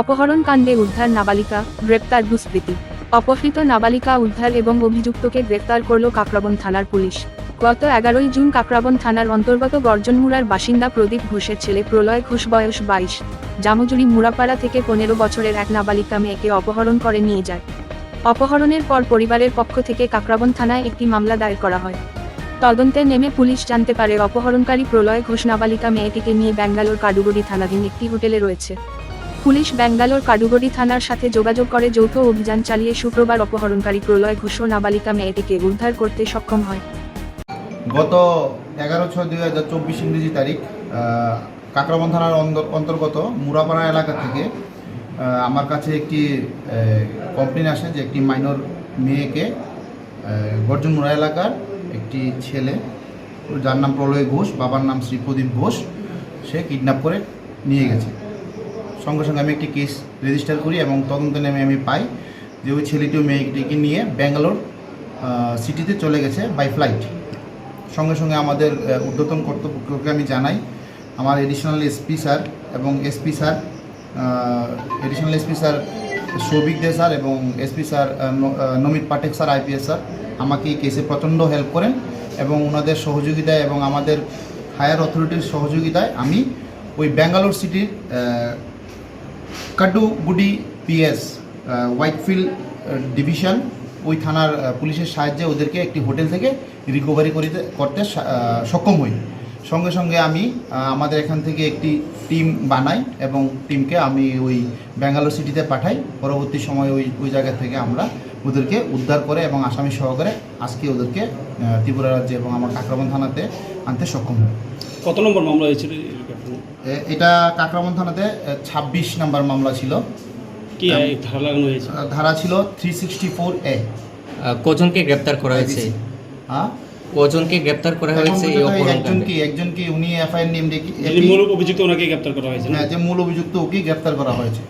অপহরণ কাণ্ডে উদ্ধার নাবালিকা, গ্রেপ্তার দুষ্কৃতী অপহৃত নাবালিকা উদ্ধার এবং অভিযুক্তকে গ্রেপ্তার করল কাকরাবন থানার পুলিশ। গত এগারোই জুন কাকরাবন থানার অন্তর্গত গর্জনমুড়ার বাসিন্দা প্রদীপ ঘোষের ছেলে প্রলয় ঘোষ বয়স বাইশ। জামজুরি মুড়াপাড়া থেকে পনেরো বছরের এক নাবালিকা মেয়েকে অপহরণ করে নিয়ে যায়। অপহরণের পর পরিবারের পক্ষ থেকে কাকরাবন থানায় একটি মামলা দায়ের করা হয়। তদন্তে নেমে পুলিশ জানতে পারে অপহরণকারী প্রলয় ঘোষ নাবালিকা মেয়েটিকে নিয়ে ব্যাঙ্গালোর কাডুগড়ি থানাধীন একটি হোটেলে রয়েছে। পুলিশ ব্যাঙ্গালোর কাডুগড়ি থানার সাথে যোগাযোগ করে যৌথ অভিযান চালিয়ে শুক্রবার অপহরণকারী প্রলয় ঘোষ নাবালিকা মেয়েটিকে উদ্ধার করতে সক্ষম হয়। গত এগারো ছয় দুই হাজার চব্বিশ ইংরেজি তারিখ কাকরাবন থানার অন্তর- অন্তর্গত মুরাপাড়া এলাকা থেকে আমার কাছে একটি কমপ্লেন আসে যে একটি মাইনর মেয়েকে গর্জন মুড়া এলাকার একটি ছেলে, যার নাম প্রলয় ঘোষ, বাবার নাম শ্রী প্রদীপ ঘোষ, সে কিডন্যাপ করে নিয়ে গেছে। সঙ্গে সঙ্গে আমি একটি কেস রেজিস্টার করি এবং তদন্ত নেমে আমি পাই যে ওই ছেলেটি মেয়েটিকে নিয়ে ব্যাঙ্গালোর সিটিতে চলে গেছে বাই ফ্লাইট সঙ্গে সঙ্গে আমাদের ঊর্ধ্বতন কর্তৃপক্ষকে আমি জানাই। আমার এডিশনাল এসপি স্যার এবং SP sir additional SP sir Souvik De sir এবং SP sir Namit Pathak sir IPS sir আমাকে এই কেসে প্রচণ্ড হেল্প করেন এবং ওনাদের সহযোগিতায় এবং আমাদের হায়ার অথরিটির সহযোগিতায় আমি ওই ব্যাঙ্গালোর সিটির কাডুগুডি পিএস হোয়াইটফিল্ড ডিভিশন ওই থানার পুলিশের সাহায্যে ওদেরকে একটি হোটেল থেকে রিকভারি করিতে, করতে সক্ষম হই। সঙ্গে সঙ্গে আমি আমাদের এখান থেকে একটি টিম বানাই এবং টিমকে আমি ওই ব্যাঙ্গালোর সিটিতে পাঠাই। পরবর্তী সময় ওই ওই জায়গা থেকে আমরা ওদেরকে উদ্ধার করে এবং আসামি সহকারে আজকে ওদেরকে ত্রিপুরা রাজ্যে এবং আমার কাকরাবন থানাতে আনতে সক্ষম হই। কত নম্বর মামলা হয়েছিল? এটা কাকরামন থানাতে ছাব্বিশ নাম্বার মামলা ছিল। কি ধারা লাগানো হয়েছে? ধারা ছিল থ্রি সিক্সটি ফোর এ কজনকে গ্রেপ্তার করা হয়েছে? হ্যাঁ কজনকে গ্রেপ্তার করা হয়েছে এই পর্যন্ত এই একজন কি একজন কি উনি এফআইআর নেম দেখি মূল অভিযুক্ত ওনাকে গ্রেপ্তার করা হয়েছে না? হ্যাঁ যে মূল অভিযুক্ত ওকেই গ্রেপ্তার করা হয়েছে।